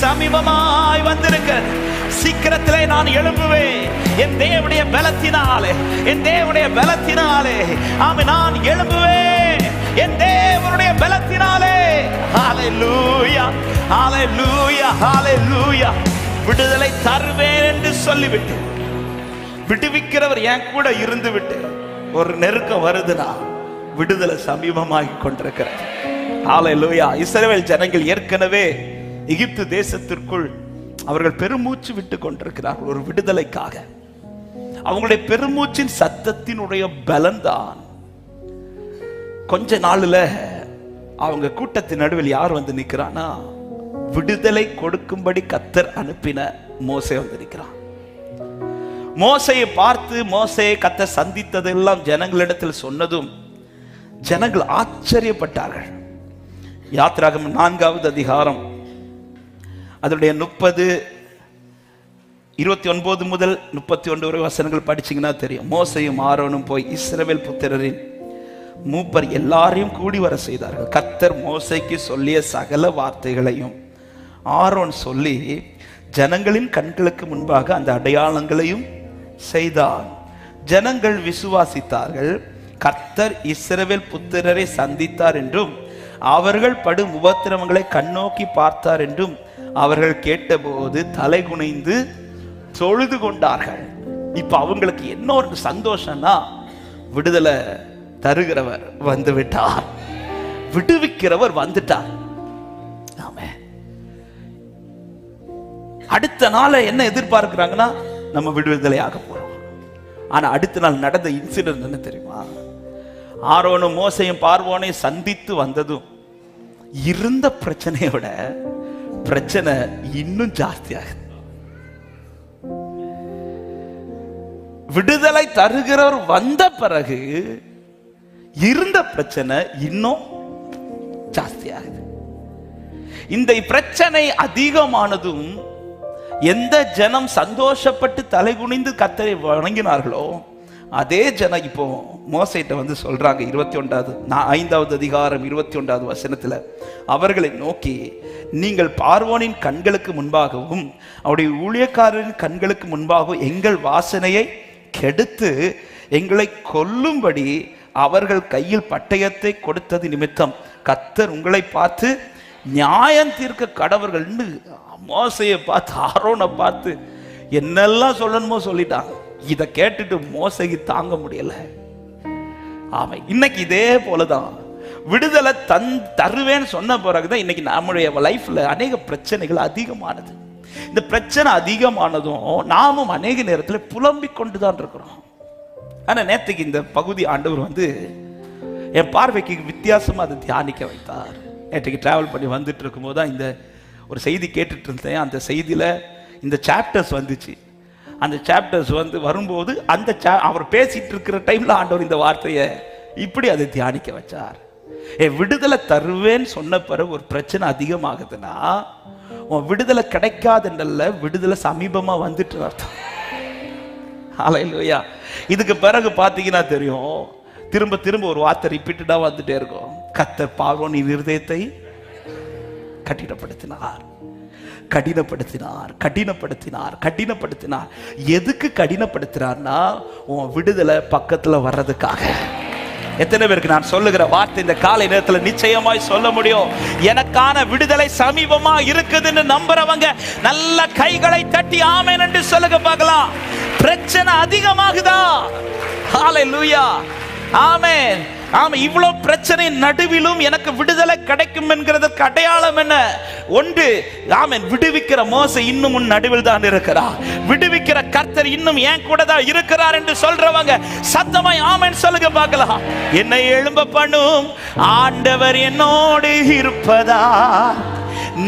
சமீபமாய் வந்திருக்கிறது சீக்கிரத்திலே நான் எழும்புவேன். என் தேவனுடைய பலத்தினாலே என் தேவனுடைய பலத்தினாலே. ஆமை நான் எழும்புவேன். என் தேவனுடைய பலத்தினாலே. ஹalleluya ஹalleluya ஹalleluya. விடுதலை தருவேன் என்று சொல்லிவிட்டு விடுவிக்கிறவர் என் கூட இருந்து விட்டு ஒரு நெருக்கம் வருதுன்னா விடுதலை சமீபமாகி ஆலை லூயா இசரவேல் ஜனங்கள் ஏற்கனவே எகிப்து தேசத்திற்குள் அவர்கள் பெருமூச்சு விட்டு கொண்டிருக்கிறார்கள் ஒரு விடுதலைக்காக. அவங்களுடைய பெருமூச்சின் சத்தத்தினுடைய பலன்தான் கொஞ்ச நாளுல அவங்க கூட்டத்தின் நடுவில் யார் வந்து நிற்கிறான்னா விடுதலை கொடுக்கும்படி கத்தர் அனுப்பின மோசை வந்து நிற்கிறான் மோசையை பார்த்து மோசையை கத்த சந்தித்ததெல்லாம் ஜனங்களிடத்தில் சொன்னதும் ஜனங்கள் ஆச்சரியப்பட்டார்கள். யாத்ராகம் நான்காவது அதிகாரம் அதனுடைய முப்பது இருபத்தி ஒன்பது முதல் முப்பத்தி ஒன்று வரை வசனங்கள் படிச்சீங்கன்னா தெரியும். மோசையும் ஆரோனும் போய் இஸ்ரவேல் புத்திரரின் மூப்பர் எல்லாரையும் கூடி வர செய்தார்கள். கத்தர் மோசைக்கு சொல்லிய சகல வார்த்தைகளையும் ஆரோன் சொல்லி ஜனங்களின் கண்களுக்கு முன்பாக அந்த அடையாளங்களையும் செய்தான். ஜனங்கள் விசுவாசித்தார்கள். கர்த்தர் இஸ்ரவேல் புத்திரரை சந்தித்தார் என்றும் அவர்கள் படும் உபத்திரவங்களை கண்ணோக்கி பார்த்தார் என்றும் அவர்கள் கேட்டபோது தலை குனைந்து தொழுது கொண்டார்கள். இப்ப அவங்களுக்கு என்ன ஒரு சந்தோஷம்னா விடுதலை தருகிறவர் வந்து விட்டார் விடுவிக்கிறவர் வந்துட்டார். ஆமே. அடுத்த நாள என்ன எதிர்பார்க்கிறாங்கன்னா நம்ம விடுதலையாக போறோம். ஆனா அடுத்த நாள் நடந்த இன்சிடென்ட் என்ன தெரியுமா? ஆரோனும் மோசையும் பார்வோனையும் சந்தித்து வந்ததும் இருந்த பிரச்சனையை விட பிரச்சனை இன்னும் ஜாஸ்தியாகுது. விடுதலை தருகிறவர் வந்த பிறகு இருந்த பிரச்சனை இன்னும் ஜாஸ்தியாகுது. இந்த பிரச்சனை அதிகமானதும் எந்த ஜனம் சந்தோஷப்பட்டு தலைகுனிந்து கத்தரை வணங்கினார்களோ அதே ஜனம் இப்போ மோசைட்ட வந்து சொல்றாங்க இருபத்தி ஒன்றாவது நான் ஐந்தாவது அதிகாரம் இருபத்தி ஒன்றாவது வசனத்துல அவர்களை நோக்கி நீங்கள் பார்வோனின் கண்களுக்கு முன்பாகவும் அவருடைய ஊழியக்காரரின் கண்களுக்கு முன்பாகவும் எங்கள் வாசனையை கெடுத்து எங்களை கொல்லும்படி அவர்கள் கையில் பட்டயத்தை கொடுத்தது நிமித்தம் கத்தர் உங்களை பார்த்து நியாயம் தீர்க்க கடவர்கள்னு மோசையை பார்த்து ஆரோனை பார்த்து என்னெல்லாம் சொல்லணுமோ சொல்லிட்டாங்க. இதை கேட்டுட்டு மோசகி தாங்க முடியல. ஆமை இன்னைக்கு இதே போலதான். விடுதலை தன் தருவேன்னு சொன்ன பிறகுதான் இன்னைக்கு நம்முடைய லைஃப்ல அநேக பிரச்சனைகள் அதிகமானது. இந்த பிரச்சனை அதிகமானதும் நாமும் அநேக நேரத்தில் புலம்பிக் கொண்டு தான் இருக்கிறோம். ஆனா நேற்றுக்கு இந்த பகுதி ஆண்டவர் வந்து என் பார்வைக்கு வித்தியாசமா அதை தியானிக்க வைத்தார். நேற்றுக்கு டிராவல் பண்ணி வந்துட்டு இருக்கும்போது தான் இந்த ஒரு செய்தி கேட்டுட்டு இருந்தேன். அந்த செய்தியில இந்த சாப்டர்ஸ் வந்துச்சு. அந்த சாப்டர்ஸ் வந்து வரும்போது அந்த அவர் பேசிட்டு இருக்கிற டைம்ல ஆண்டவர் இந்த வார்த்தையை இப்படி அதை தியானிக்க வச்சார். ஏ விடுதலை தருவேன்னு சொன்ன பிறகு ஒரு பிரச்சனை அதிகமாகுதுன்னா உன் விடுதலை கிடைக்காதுன்றல்ல விடுதலை சமீபமா வந்துட்டு அர்த்தம். அலையிலோயா இதுக்கு பிறகு பார்த்தீங்கன்னா தெரியும் திரும்ப திரும்ப ஒரு வார்த்தை ரிப்பீட்டடாக வந்துட்டே இருக்கும். கத்தர் பார்வோனின் இருதயத்தை கட்டிடப்படுத்தினார். கடினப்படுத்தினார் கடினப்படுத்தினார் கடினப்படுத்தினார். எதுக்கு கடினப்படுத்தினார்னா உன் விடுதலை பக்கத்தில் வர்றதுக்காக. எத்தனை பேருக்கு நான் சொல்லுகிற வார்த்தை இந்த காலை நேரத்தில் நிச்சயமாய் சொல்ல முடியும். எனக்கான விடுதலை சமீபமா இருக்குதுன்னு நம்புறவங்க நல்ல கைகளை தட்டி ஆமேன் என்று சொல்லுங்க பார்க்கலாம். பிரச்சனை அதிகமாகுதா? ஹalleluya. ஆமென். ஆமா இவ்வளவு பிரச்சனை நடுவிலும் எனக்கு விடுதலை கிடைக்கும் என்கிறதற்கு அடையாளம் என்ன? ஒன்று ஆமன் விடுவிக்கிற மோச இன்னும் உன் நடுவில் தான் இருக்கிறார் விடுவிக்கிற கர்த்தர் இன்னும் ஏன் கூட தான் இருக்கிறார் என்று சொல்றவங்க சத்தமாய் ஆமன் சொல்லுங்க பார்க்கலாம். என்னை எழும்ப பண்ணும் ஆண்டவர் என்னோடு இருப்பதா?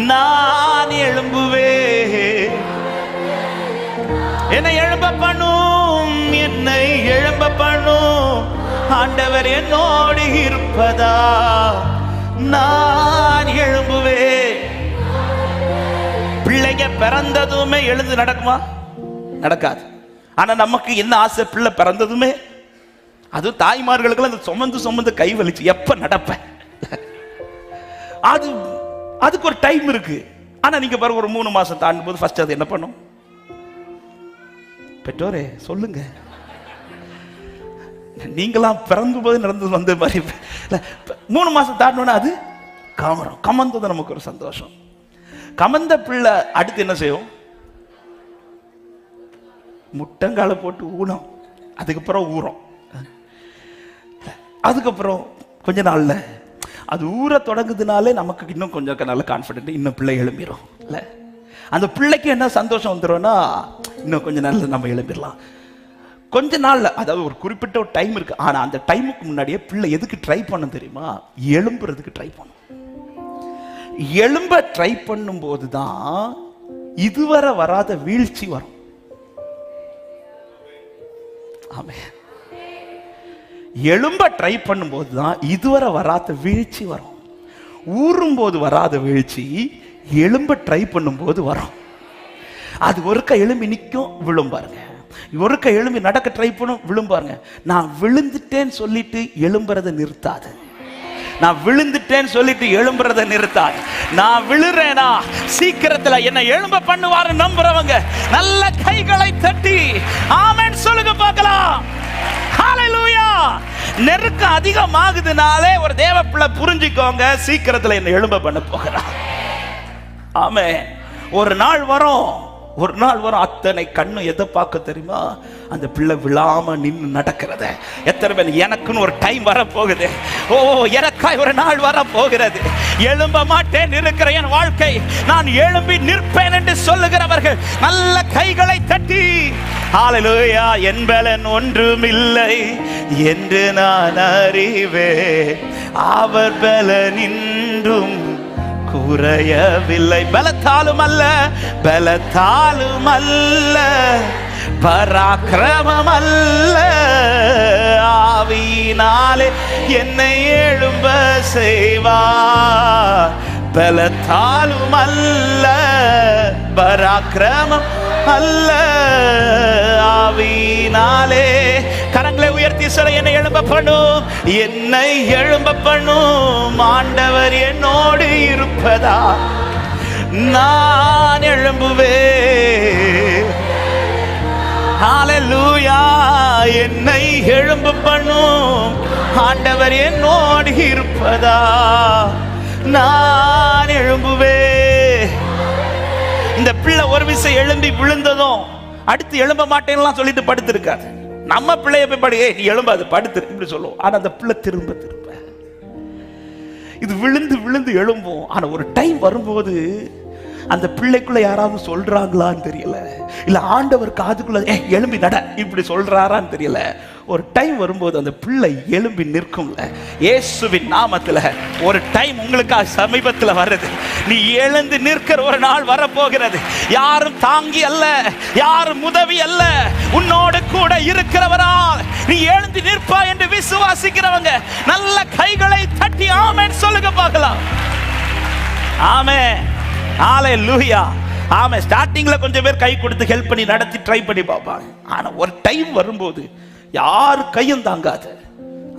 நான் எழும்புவே என்னை எழும்ப பண்ணும் ஆண்டவர் என்னோடு இருப்பதா? நான் எழும்புவேன். பிள்ளைங்க பிறந்ததுமே எழுந்து நடக்குமா? நடக்காது. ஆனா நமக்கு என்ன ஆசை? பிள்ளை பிறந்ததுமே? அது தாய்மார்களுக்கு அந்த சுமந்து சுமந்து கை வலிச்சு எப்ப நடப்பேன் அது அதுக்கு ஒரு டைம் இருக்கு. ஆனா நீங்க பாருங்க ஒரு மூணு மாசம் தாண்டும் போது ஃபர்ஸ்ட் அது என்ன பண்ணும்? பெற்றோரே சொல்லுங்க. நீங்களாம் பிறந்து போது நடந்து வந்த மாதிரி. மூணு மாசம் தாண்டோன்னா அது கமரும் கமந்தது நமக்கு ஒரு சந்தோஷம். கமந்த பிள்ளை அடுத்து என்ன செய்யும்? முட்டங்காலை போட்டு ஊனம் அதுக்கப்புறம் ஊறும். அதுக்கப்புறம் கொஞ்ச நாள்ல அது ஊற தொடங்குதுனாலே நமக்கு இன்னும் கொஞ்சம் நல்ல கான்ஃபிடென்ட் இன்னும் பிள்ளை எழும்பிரும். இல்ல அந்த பிள்ளைக்கு என்ன சந்தோஷம் வந்துரும்னா இன்னும் கொஞ்ச நாள்ல நம்ம எழும்பிடலாம் கொஞ்ச நாள்ல அதாவது ஒரு குறிப்பிட்ட ஒரு டைம் இருக்கு. ஆனா அந்த டைமுக்கு முன்னாடியே பிள்ளை எதுக்கு ட்ரை பண்ணும் தெரியுமா? எழும்புறதுக்கு ட்ரை பண்ணும் எழும்ப ட்ரை பண்ணும்போது தான் இதுவரை வராத வீழ்ச்சி வரும். ஆமே எழும்ப ட்ரை பண்ணும்போது தான் இதுவரை வராத வீழ்ச்சி வரும். ஊறும்போது வராத வீழ்ச்சி எழும்ப ட்ரை பண்ணும்போது வரும். அது ஒருக்க எழும்பி நிற்கும் விழும் பாருங்க. ஒருக்க எழும்பி நடக்க ட்ரை பண்ணும் விழும்பாருங்க நான் விழுந்துட்டேன்னு சொல்லிட்டு எழும்புறதை நிறுத்தாது. நான் விழுந்துட்டேன்னு சொல்லிட்டு எழும்புறதை நிறுத்தாது. நான் விழுறேனா சீக்கிரத்துல என்ன எழும்ப பண்ணுவாரு நம்புறவங்க நல்ல கைகளை தட்டி ஆமென் சொல்லுங்க பார்க்கலாம். நெருக்கம் அதிகமாகுதுனாலே ஒரு தேவ பிள்ளை புரிஞ்சுக்கோங்க சீக்கிரத்துல என்னை எழும்ப பண்ண போகிறான் ஆமே ஒரு நாள் வரும் ஒரு நாள் வரும் அத்தனை கண்ணு எதை பார்க்க தெரியுமா? அந்த பிள்ளை விழாம நின்று நடக்கிறத. எத்தனை பேர் எனக்குன்னு ஒரு டைம் வர போகுது ஓ எனக்காய் ஒரு நாள் வர போகிறது எழும்ப மாட்டேன் இருக்கிற என் வாழ்க்கை. நான் எழும்பி நிற்பேன் என்று சொல்லுகிறவர்கள் நல்ல கைகளை தட்டி ஆலலோயா என் பலன் ஒன்றுமில்லை என்று நான் அறிவே அவர் பலனின்றும் குறையவில்லை பலத்தாலும் அல்ல பலத்தாலும் அல்ல பராக்கிரமம் அல்ல ஆவியினாலே என்னை எழும்ப செய்வார் பலத்தாலும் அல்ல பராக்கிரமம் அல்ல ஆவியினாலே கரங்களை உயர்த்தி சொல்ல என்னை எழும்ப பண்ணும் என்னை எழும்ப பண்ணும் ஆண்டவர் என்னோடு இருப்பதா? நான் எழும்புவே ஹalleluya என்னை எழும்பு பண்ணும் ஆண்டவர் என்னோடு இருப்பதா? நான் எழும்புவே இந்த பிள்ளை ஒரு விசை எழும்பி விழுந்ததும் அடுத்து எழும்ப மாட்டேன்லாம் சொல்லிட்டு படுத்திருக்காரு. நம்ம பிள்ளைய போய் படு நீ நீ எழும்பாது படுத்து இப்படி சொல்லுவோம். ஆனால் அந்த பிள்ளை திரும்ப திரும்ப இது விழுந்து விழுந்து எழும்பும். ஆனா ஒரு டைம் வரும்போது அந்த பிள்ளைக்குள்ள யாராவது சொல்றாங்களான்னு தெரியல. இல்ல ஆண்டவர் காதுக்குள்ள ஏ எழும்பி நட இப்படி சொல்றாரான்னு தெரியல. ஒரு டைம் வரும்போது அந்த பிள்ளை எழும்பி நிற்கும்ல. இயேசுவின் நாமத்துல ஒரு டைம் உங்களுக்காக சமீபத்துல வருது. நீ எழுந்து நிற்கிற ஒரு நாள் வரப்போகிறது. யாரும் தாங்கி அல்ல யாரும் உதவி அல்ல. உன்னோடு கூட இருக்கிறவரால் நீ எழுந்து நிற்பா என்று விசுவாசிக்கிறவங்க நல்ல கைகளை தட்டி ஆமேன்னு சொல்லுங்க பார்க்கலாம். ஆமே ஆலை லூயா ஆமே ஸ்டார்டிங்ல கொஞ்சம் பேர் கை கொடுத்து ஹெல்ப் பண்ணி நடத்தி ட்ரை பண்ணி பார்ப்பாங்க. ஆனா ஒரு டைம் வரும்போது யார் கையும் தாங்காது.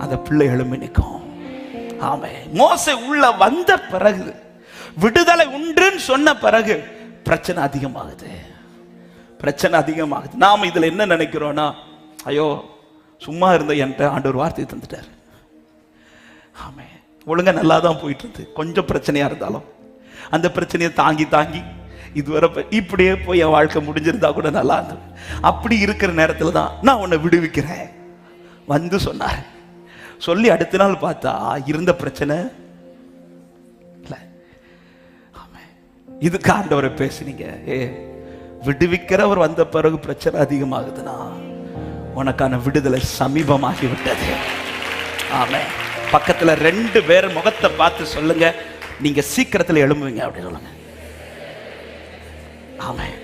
அந்த பிள்ளை எழும்பி நிற்கும். ஆமே மோசை உள்ள வந்த பிறகு விடுதலை உண்டுன்னு சொன்ன பிறகு பிரச்சனை அதிகமாகுது. பிரச்சனை அதிகமாகுது. நாம் இதில் என்ன நினைக்கிறோன்னா ஐயோ சும்மா இருந்த என்கிட்ட ஆண்டவர் வார்த்தையை தந்துட்டார். ஆமே ஒழுங்காக நல்லா தான் போயிட்டு இருந்து. கொஞ்சம் பிரச்சனையாக இருந்தாலும். அந்த பிரச்சனையை தாங்கி தாங்கி இதுவரை இப்படியே போய் என் வாழ்க்கை முடிஞ்சிருந்தா கூட நல்லா இருந்தது. அப்படி இருக்கிற நேரத்துல தான் நான் உன்னை விடுவிக்கிறேன். வந்து சொன்னார். சொல்லி அடுத்த நாள் பார்த்தா இருந்த பிரச்சனை இல்லை. ஆமே இதுக்கு ஆண்டவரை பேசுனீங்க. ஏ விடுவிக்கிறவர் வந்த பிறகு பிரச்சனை அதிகமாகுதுன்னா உனக்கான விடுதலை சமீபமாகி விட்டது ஆமே பக்கத்துல ரெண்டு பேர் முகத்தை பார்த்து சொல்லுங்க. நீங்க சீக்கிரத்தில் எழும்புவீங்க அப்படின்னு சொல்லுங்க. ஆமாம்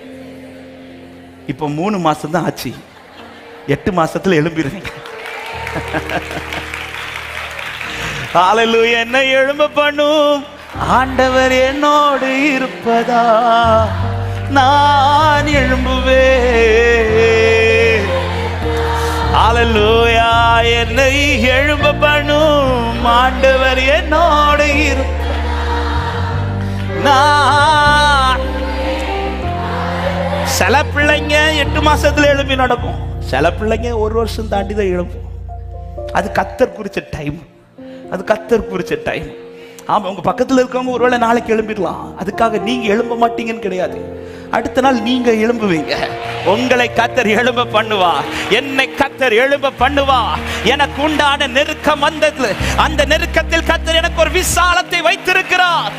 இப்போ மூணு மாசம் தான் ஆச்சு. எட்டு மாசத்துல எழும்பிடுவீங்க. ஹalleluya என்னை எழும்ப பண்ணும். ஆண்டவர் என்னோடு இருப்பதா? நான் எழும்புவே ஆலலூயா என்னை எழும்ப பண்ணும். ஆண்டவர் என்னோடு இருப்ப சில பிள்ளைங்க எட்டு மாசத்துல எழுப்பி நடக்கும். சில பிள்ளைங்க ஒரு வருஷம் தாண்டி தான் எழுப்பும். அது கத்தர் குறிச்ச டைம் அது கத்தர் குறிச்ச டைம் ஆமா உங்க பக்கத்துல இருக்கவங்க ஒருவேளை நாளைக்கு எழும்பிடலாம். அதுக்காக நீங்க எழும்ப மாட்டீங்கன்னு கிடையாது. அடுத்த நாள் நீங்க எழும்புவீங்க. உங்களை கத்தர் எழும்ப பண்ணுவா. என்னை கத்தர் எழும்ப பண்ணுவா. எனக்கு உண்டான நெருக்கம் வந்தது. அந்த நெருக்கத்தில் கத்தர் எனக்கு ஒரு விசாலத்தை வைத்திருக்கிறார்.